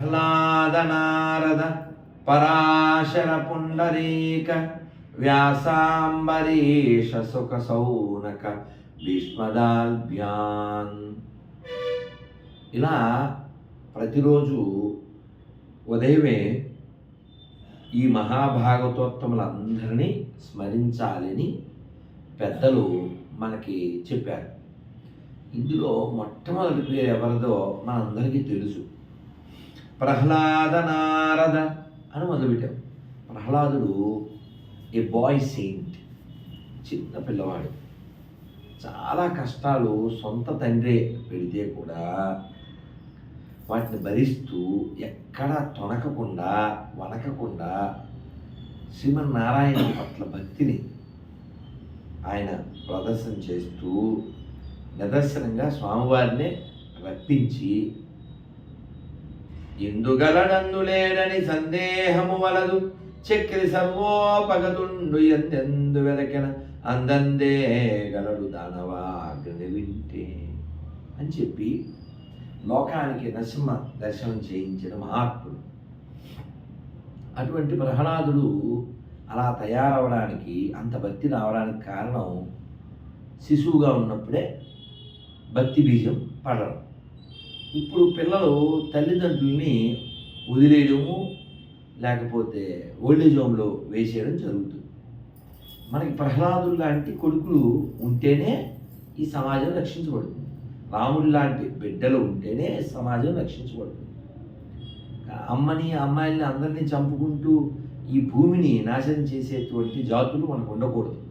ప్రహ్లాదనారద పరాశర పుండరీక వ్యాసాంబరీష సుఖ సౌనక భీష్మదాభ్యాన్ ఇలా ప్రతిరోజు ఉదయమే ఈ మహాభాగవతోత్తములందరినీ స్మరించాలని పెద్దలు మనకి చెప్పారు. ఇందులో మొట్టమొదటి పేరు ఎవరిదో మనందరికీ తెలుసు. ప్రహ్లాద నారద అని మొదలుపెట్టాం. ప్రహ్లాదుడు ఏ బాయ్ సెయింట్ చిన్న పిల్లవాడు. చాలా కష్టాలు సొంత తండ్రి పెడితే కూడా వాటిని భరిస్తూ ఎక్కడా తొనకకుండా వనకకుండా శ్రీమన్నారాయణ పట్ల భక్తిని ఆయన ప్రదర్శన చేస్తూ నిదర్శనంగా స్వామివారినే రప్పించి ఎందుగలడందు లేడని సందేహము వలదు? చక్రి సర్వోపగతుండు ఎంతెందు వెదకిన? అందందే గలడు దానవాగ్ని వింటే. అని చెప్పి లోకానికి నరసింహ దర్శనం చేయించిన మహాత్ముడు. అటువంటి ప్రహ్లాదుడు అలా తయారవడానికి అంత భక్తి రావడానికి కారణం శిశువుగా ఉన్నప్పుడే భక్తి బీజం పడడం. ఇప్పుడు పిల్లలు తల్లిదండ్రుల్ని వదిలేయడము లేకపోతే ఓల్డేజ్ హోమ్లో వేసేయడం జరుగుతుంది. మనకి ప్రహ్లాదులు లాంటి కొడుకులు ఉంటేనే ఈ సమాజం రక్షించబడుతుంది. రాముడు లాంటి బిడ్డలు ఉంటేనే సమాజం రక్షించబడుతుంది. అమ్మని అమ్మాయిల్ని అందరినీ చంపుకుంటూ ఈ భూమిని నాశనం చేసేటువంటి జాతులు మనకు ఉండకూడదు.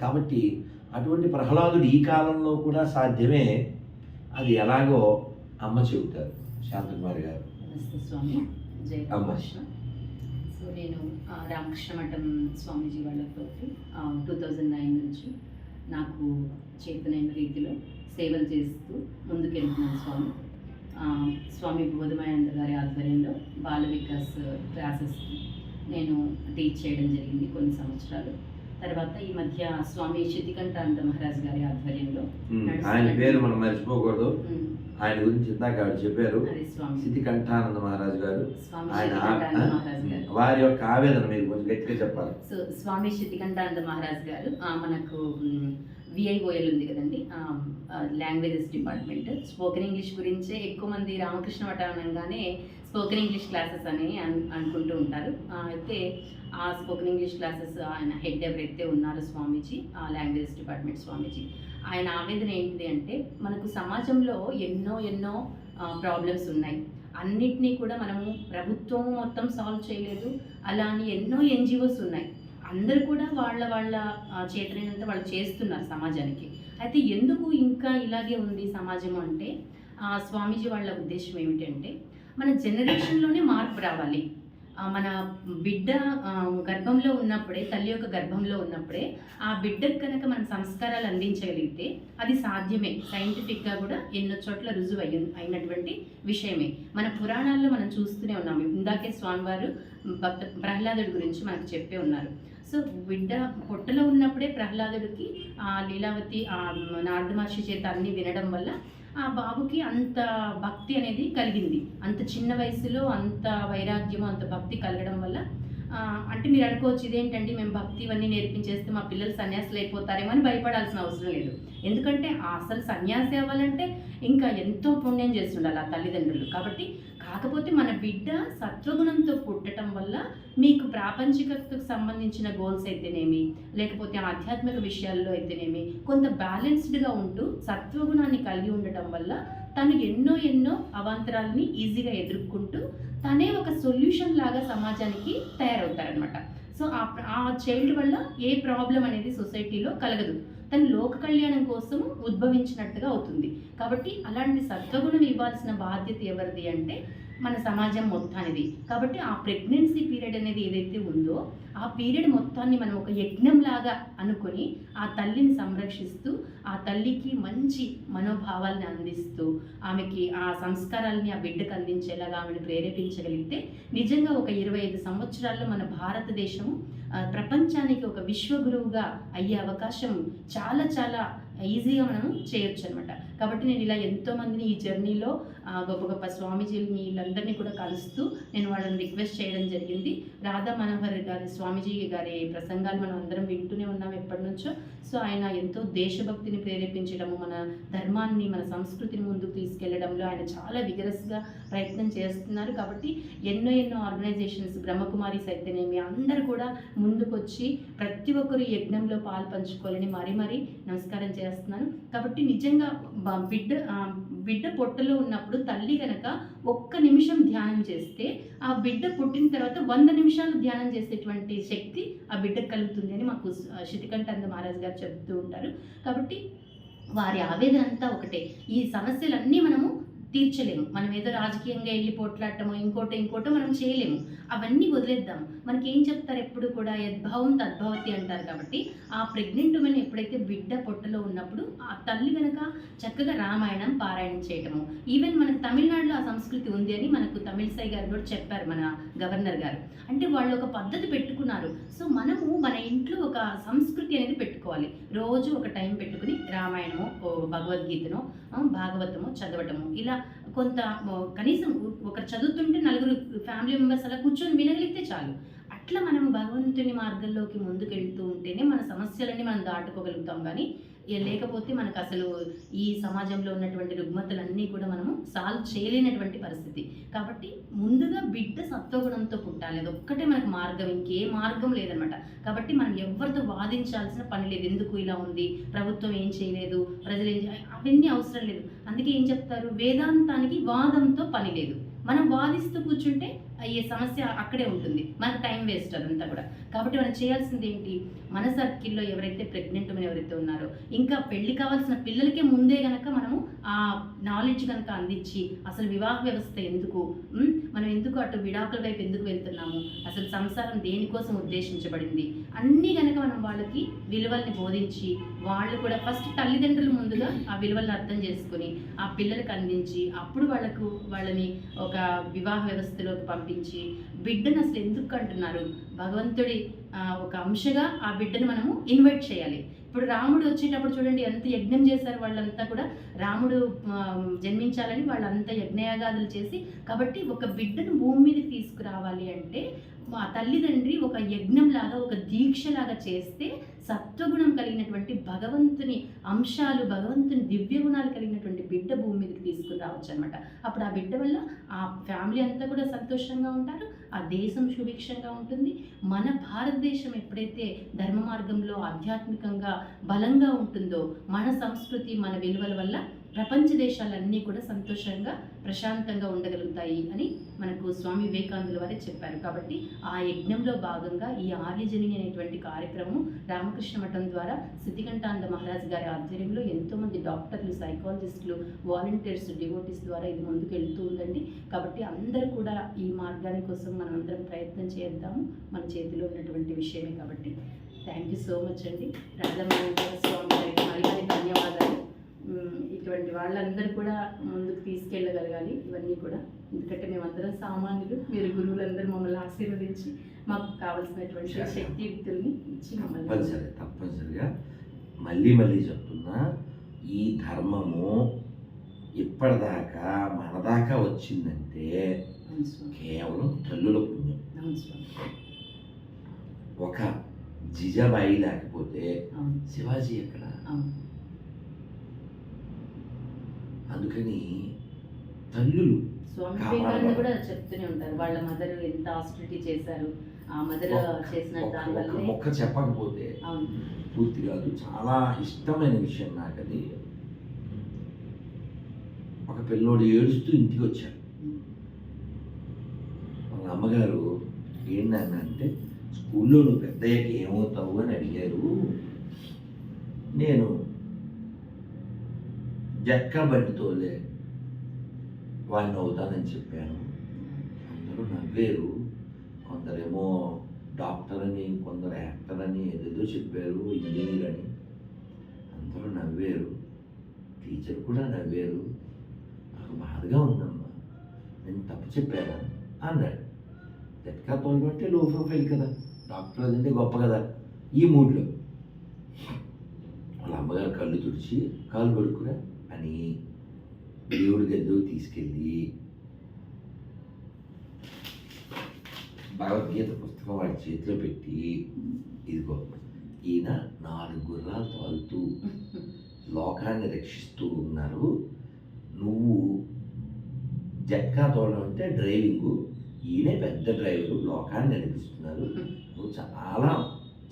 కాబట్టి అటువంటి ప్రహ్లాదుడు ఈ కాలంలో కూడా సాధ్యమే. అది ఎలాగో అమ్మ చెబుతారు. శాంతకుమారి గారు. నమస్తే స్వామి. జై సో నేను రామకృష్ణ మఠం స్వామీజీ వాళ్ళతో టూ థౌజండ్ నైన్ నుంచి నాకు చేతనైన రీతిలో సేవలు చేస్తూ ముందుకెళ్తున్నాను స్వామి. స్వామి బోధమానంద గారి ఆధ్వర్యంలో బాల వికాస్ క్లాసెస్ నేను టీచ్ చేయడం జరిగింది కొన్ని సంవత్సరాలు. తర్వాత ఈ మధ్య స్వామి శితికంఠానంద మహారాజ్ గారి ఆధ్వర్యంలో ఆయన పేరు మనం మర్చిపోకూడదు. ఆయన గురించి ఇందాక ఆవిడ చెప్పారు. అది స్వామి. సిద్ధి కంఠానంద మహారాజు గారు. ఆయన శితికంఠానంద వారి యొక్క ఆవేదన మీరు కొంచెం గట్టిగా చెప్పాలి. సో స్వామి శితికంఠానంద మహారాజ్ గారు మనకు విఐఓఎల్ ఉంది కదండి. లాంగ్వేజెస్ డిపార్ట్మెంట్ స్పోకెన్ ఇంగ్లీష్ గురించే ఎక్కువ మంది రామకృష్ణ మఠ అనగానే స్పోకెన్ ఇంగ్లీష్ క్లాసెస్ అని అనుకుంటూ ఉంటారు. అయితే ఆ స్పోకెన్ ఇంగ్లీష్ క్లాసెస్ ఆయన హెడ్ ఎవరైతే ఉన్నారో స్వామీజీ ఆ లాంగ్వేజ్ డిపార్ట్మెంట్ స్వామీజీ ఆయన ఆవేదన ఏంటిది అంటే మనకు సమాజంలో ఎన్నో ఎన్నో ప్రాబ్లమ్స్ ఉన్నాయి. అన్నిటినీ కూడా మనము ప్రభుత్వం మొత్తం సాల్వ్ చేయలేదు. అలా అని ఎన్నో ఎన్జిఓస్ ఉన్నాయి. అందరూ కూడా వాళ్ళ వాళ్ళ చేతనైనంత వాళ్ళు చేస్తున్నారు సమాజానికి. అయితే ఎందుకు ఇంకా ఇలాగే ఉంది సమాజం అంటే ఆ, స్వామీజీ వాళ్ళ ఉద్దేశం ఏమిటంటే మన జనరేషన్లోనే మార్పు రావాలి. మన బిడ్డ గర్భంలో ఉన్నప్పుడే తల్లి యొక్క గర్భంలో ఉన్నప్పుడే ఆ బిడ్డకు కనుక మనం సంస్కారాలు అందించగలిగితే అది సాధ్యమే. సైంటిఫిక్గా కూడా ఎన్నో చోట్ల రుజువు అయ్యి అయినటువంటి విషయమే. మన పురాణాల్లో మనం చూస్తూనే ఉన్నాము ఇందాకే స్వామివారు భక్త ప్రహ్లాదుడి గురించి మనకు చెప్పే ఉన్నారు. సో బిడ్డ పొట్టలో ఉన్నప్పుడే ప్రహ్లాదుడికి ఆ లీలావతి ఆ నారద మహర్షి చేత అన్ని వినడం వల్ల ఆ బాబుకి అంత భక్తి అనేది కలిగింది. అంత చిన్న వయసులో అంత వైరాగ్యం అంత భక్తి కలగడం వల్ల అంటే మీరు అనుకోవచ్చు ఇదేంటండి మేము భక్తి ఇవన్నీ నేర్పించేస్తే మా పిల్లలు సన్యాసులు అయిపోతారేమో అని భయపడాల్సిన అవసరం లేదు. ఎందుకంటే అసలు సన్యాసి అవ్వాలంటే ఇంకా ఎంతో పుణ్యం చేస్తుండాలి ఆ తల్లిదండ్రులు. కాబట్టి కాకపోతే మన బిడ్డ సత్వగుణంతో పుట్టడం వల్ల మీకు ప్రాపంచికతకు సంబంధించిన గోల్స్ అయితేనేమి లేకపోతే ఆధ్యాత్మిక విషయాల్లో అయితేనేమి కొంత బ్యాలెన్స్డ్గా ఉంటూ సత్వగుణాన్ని కలిగి ఉండటం వల్ల తను ఎన్నో ఎన్నో అవాంతరాలని ఈజీగా ఎదుర్కొంటూ తనే ఒక సొల్యూషన్ లాగా సమాజానికి తయారవుతారనమాట సో ఆ చైల్డ్ వల్ల ఏ ప్రాబ్లం అనేది సొసైటీలో కలగదు. తను లోక కళ్యాణం కోసం ఉద్భవించినట్టుగా అవుతుంది. కాబట్టి అలాంటి సత్వగుణం ఇవ్వాల్సిన బాధ్యత ఎవరిది అంటే మన సమాజం మొత్తానిది. కాబట్టి ఆ ప్రెగ్నెన్సీ పీరియడ్ అనేది ఏదైతే ఉందో ఆ పీరియడ్ మొత్తాన్ని మనం ఒక యజ్ఞంలాగా అనుకొని ఆ తల్లిని సంరక్షిస్తూ ఆ తల్లికి మంచి మనోభావాల్ని అందిస్తూ ఆమెకి ఆ సంస్కారాలని ఆ బిడ్డకు అందించేలాగా ఆమెను ప్రేరేపించగలిగితే నిజంగా ఒక ఇరవై ఐదు సంవత్సరాల్లో మన భారతదేశం ప్రపంచానికి ఒక విశ్వగురువుగా అయ్యే అవకాశం చాలా చాలా ఈజీగా మనం చేయొచ్చు అనమాట కాబట్టి నేను ఇలా ఎంతోమందిని ఈ జర్నీలో గొప్ప గొప్ప స్వామీజీలు వీళ్ళందరినీ కూడా కలుస్తూ నేను వాళ్ళని రిక్వెస్ట్ చేయడం జరిగింది. రాధా మనోహర్ గారి స్వామీజీ గారి ప్రసంగాలు మనం అందరం వింటూనే ఉన్నాం ఎప్పటి నుంచో సో ఆయన ఎంతో దేశభక్తిని ప్రేరేపించడము మన ధర్మాన్ని మన సంస్కృతిని ముందుకు తీసుకెళ్ళడంలో ఆయన చాలా విగరస్గా ప్రయత్నం చేస్తున్నారు. కాబట్టి ఎన్నో ఎన్నో ఆర్గనైజేషన్స్ బ్రహ్మకుమారి సైతనేమి అందరూ కూడా ముందుకొచ్చి ప్రతి ఒక్కరు యజ్ఞంలో పాలు పంచుకోవాలని మరీ మరీ నమస్కారం చేస్తున్నాను. కాబట్టి నిజంగా బిడ్డ బిడ్డ పొట్టలో ఉన్నప్పుడు తల్లి కనుక ఒక్క నిమిషం ధ్యానం చేస్తే ఆ బిడ్డ పుట్టిన తర్వాత వంద నిమిషాలు ధ్యానం చేసేటువంటి శక్తి ఆ బిడ్డకు కలుగుతుంది అని మాకు శితికంఠంద మహారాజ్ గారు చెప్తూ ఉంటారు. కాబట్టి వారి ఆవేదన అంతా ఒకటే. ఈ సమస్యలన్నీ మనము తీర్చలేము. మనం ఏదో రాజకీయంగా వెళ్ళి పోట్లాడటమో ఇంకోటో ఇంకోటో మనం చేయలేము. అవన్నీ వదిలేద్దాం. మనకి ఏం చెప్తారు ఎప్పుడు కూడా? యద్భావం తద్భవతి అంటారు కాబట్టి ఆ ప్రెగ్నెంట్ ఉమెన్ ఎప్పుడైతే బిడ్డ పొట్టలో ఉన్నప్పుడు ఆ తల్లి కనుక చక్కగా రామాయణం పారాయణం చేయటము. ఈవెన్ మనకు తమిళనాడులో ఆ సంస్కృతి ఉంది అని మనకు తమిళసాయి గారు కూడా చెప్పారు మన గవర్నర్ గారు. అంటే వాళ్ళు ఒక పద్ధతి పెట్టుకున్నారు. సో మనము మన ఇంట్లో ఒక సంస్కృతి అనేది పెట్టుకోవాలి. రోజు ఒక టైం పెట్టుకుని రామాయణము భగవద్గీతను భాగవతము చదవటము. ఇలా కొంత కనీసం ఒకరు చదువుతుంటే నలుగురు ఫ్యామిలీ మెంబర్స్ అలా కూర్చొని వినగలిగితే చాలు. అట్లా మనం భగవంతుని మార్గంలోకి ముందుకెళ్తూ ఉంటేనే మన సమస్యలన్నీ మనం దాటుకోగలుగుతాం. కానీ లేకపోతే మనకు అసలు ఈ సమాజంలో ఉన్నటువంటి రుగ్మతలన్నీ కూడా మనము సాల్వ్ చేయలేనటువంటి పరిస్థితి. కాబట్టి ముందుగా బిడ్డ సత్వగుణంతో పుట్టాలి. అది ఒక్కటే మనకు మార్గం. ఇంకే మార్గం లేదనమాట. కాబట్టి మనం ఎవరితో వాదించాల్సిన పని లేదు. ఎందుకు ఇలా ఉంది? ప్రభుత్వం ఏం చేయలేదు? ప్రజలు ఏం అవన్నీ అవసరం లేదు. అందుకే ఏం చెప్తారు? వేదాంతానికి వాదంతో పని లేదు. మనం వాదిస్తూ కూర్చుంటే అయ్యే సమస్య అక్కడే ఉంటుంది. మనకు టైం వేస్ట్ అదంతా కూడా. కాబట్టి మనం చేయాల్సింది ఏంటి? మన సర్కిల్లో ఎవరైతే ప్రెగ్నెంట్ ఉమెన్ ఎవరైతే ఉన్నారో ఇంకా పెళ్ళి కావాల్సిన పిల్లలకే ముందే గనక మనము ఆ నాలెడ్జ్ కనుక అందించి అసలు వివాహ వ్యవస్థ ఎందుకు? మనం ఎందుకు అటు విడాకుల వైపు ఎందుకు వెళ్తున్నాము? అసలు సంసారం దేనికోసం ఉద్దేశించబడింది? అన్నీ గనక మనం వాళ్ళకి విలువల్ని బోధించి వాళ్ళు కూడా ఫస్ట్ తల్లిదండ్రులు ముందుగా ఆ విలువలను అర్థం చేసుకుని ఆ పిల్లలకు అందించి అప్పుడు వాళ్ళకు వాళ్ళని ఒక వివాహ వ్యవస్థలోకి పంపించి బిడ్డను అసలు ఎందుకు అంటున్నారు? భగవంతుడి ఒక అంశగా ఆ బిడ్డను మనము ఇన్వైట్ చేయాలి. ఇప్పుడు రాముడు వచ్చేటప్పుడు చూడండి ఎంత యజ్ఞం చేశారు వాళ్ళంతా కూడా. రాముడు జన్మించాలని వాళ్ళంతా యజ్ఞయాగాదులు చేసి కాబట్టి ఒక బిడ్డను భూమి మీదకి తీసుకురావాలి అంటే మా తల్లిదండ్రి ఒక యజ్ఞంలాగా ఒక దీక్షలాగా చేస్తే సత్వగుణం కలిగినటువంటి భగవంతుని అంశాలు భగవంతుని దివ్య గుణాలు కలిగినటువంటి బిడ్డ భూమి మీదకి తీసుకుని రావచ్చు అనమాట అప్పుడు ఆ బిడ్డ వల్ల ఆ ఫ్యామిలీ అంతా కూడా సంతోషంగా ఉంటారు ఆ దేశం సుభిక్షంగా ఉంటుంది. మన భారతదేశం ఎప్పుడైతే ధర్మ మార్గంలో ఆధ్యాత్మికంగా బలంగా ఉంటుందో మన సంస్కృతి మన విలువల వల్ల ప్రపంచ దేశాలన్నీ కూడా సంతోషంగా ప్రశాంతంగా ఉండగలుగుతాయి అని మనకు స్వామి వివేకానందుల వారే చెప్పారు. కాబట్టి ఆ యజ్ఞంలో భాగంగా ఈ ఆర్యజని అనేటువంటి కార్యక్రమం రామకృష్ణ మఠం ద్వారా సిద్ధికంఠానంద మహారాజ్ గారి ఆధ్వర్యంలో ఎంతోమంది డాక్టర్లు సైకాలజిస్టులు వాలంటీర్స్ డివోటీస్ ద్వారా ఇది ముందుకు వెళ్తూ ఉందండి. కాబట్టి అందరూ కూడా ఈ మార్గాని కోసం మనం అందరం ప్రయత్నం చేద్దాము. మన చేతిలో ఉన్నటువంటి విషయమే కాబట్టి. థ్యాంక్ యూ సో మచ్ అండి. రాధామోహన్ స్వామి గారికి మరి ధన్యవాదాలు. ఇటువంటి వాళ్ళందరూ కూడా ముందుకు తీసుకెళ్ళగలగాలి. ఇవన్నీ కూడా. ఎందుకంటే మేమందరం సామాన్యులు మీరు గురువులందరూ మమ్మల్ని ఆశీర్వదించి మాకు కావలసినటువంటి. శక్తియుక్తుల్ని ఇచ్చి మమ్మల్ని తప్పనిసరి తప్పనిసరిగా. మళ్ళీ మళ్ళీ చెప్తున్నా ఈ ధర్మము ఇప్పటిదాకా మన దాకా వచ్చిందంటే కేవలం తల్లుల పుణ్యం. ఒక జిజబాయి లేకపోతే శివాజీ ఎక్కడ? అందుకని తల్లులు స్వామి. వివేకానంద కూడా చెప్తూనే ఉంటారు. వాళ్ళ మదర్ ఎంత ఆస్టిలిటీ చేశారు ఆ మదర్ చేసిన దాని మొక్క చెప్పకపోతే పూర్తి కాదు. చాలా ఇష్టమైన విషయం నాకు అది. ఒక పిల్లోడు ఏడుస్తూ ఇంటికి వచ్చాడు. వాళ్ళ అమ్మగారు ఏంటన్న అంటే స్కూల్లో నువ్వు పెద్దయ్యాక ఏమవుతావు? అని అడిగారు. నేను ఎక్కబడితోలే వాడిని అవుతానని చెప్పాను. అందరూ నవ్వేరు. కొందరేమో డాక్టర్ అని కొందరు యాక్టర్ అని ఏదేదో చెప్పారు ఇంజనీర్ అని అందరూ నవ్వేరు. టీచర్ కూడా నవ్వేరు. నాకు బాధగా ఉందమ్మా. నేను తప్పు చెప్పాను? అన్నాడు. జట్కా తోలు అంటే లో ప్రొఫైల్ కదా. డాక్టర్ అదంటే గొప్ప కదా. ఈ మూడ్లో వాళ్ళ అమ్మగారు కళ్ళు తుడిచి కాలు కొడుకురా అని దేవుడి గదిలో తీసుకెళ్ళి భగవద్గీత పుస్తకం వాడి చేతిలో పెట్టి ఇదిగో ఈయన నాలుగు గుర్రాలు తోలుతూ లోకాన్ని రక్షిస్తూ ఉన్నారు. నువ్వు జట్కా తోడడం అంటే డ్రైవింగు. ఈయనే పెద్ద డ్రైవరు లోకాన్ని నడిపిస్తున్నారు. నువ్వు చాలా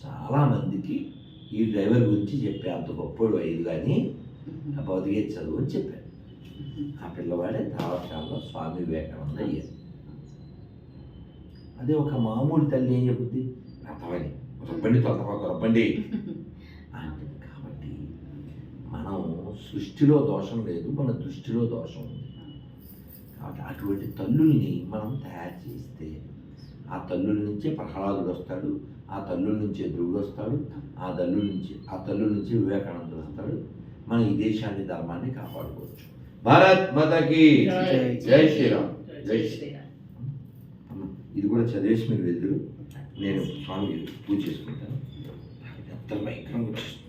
చాలా మందికి ఈ డ్రైవర్ గురించి చెప్పే అంత గొప్పడు అయ్యి కానీ ఆ భౌతిక చదువు అని చెప్పారు ఆ పిల్లవాడే తావకాల్లో స్వామి వివేకానంద అయ్యారు అదే ఒక మామూలు తల్లి ఏం చెబుద్ది? రథమని రబ్బండి ఒక రబ్బండి. అంటుంది కాబట్టి మనం సృష్టిలో దోషం లేదు మన దృష్టిలో దోషం ఉంది. కాబట్టి అటువంటి తల్లుల్ని మనం తయారు చేస్తే ఆ తల్లుల నుంచే ప్రహ్లాదుడు వస్తాడు ఆ తల్లుల నుంచే ధ్రువుడు వస్తాడు ఆ తల్లుల నుంచి ఆ తల్లు నుంచి వివేకానందుడు వస్తాడు. మనం ఈ దేశాన్ని ధర్మాన్ని కాపాడుకోవచ్చు. భారత్ మాతకి జై. శ్రీరామ్. జై శ్రీరామ్. ఇది కూడా చదివేసి మీరు వెళ్తురు నేను స్వామి పూజ చేసుకుంటాను. ఎంత భయంకరంగా వచ్చేస్తుంది.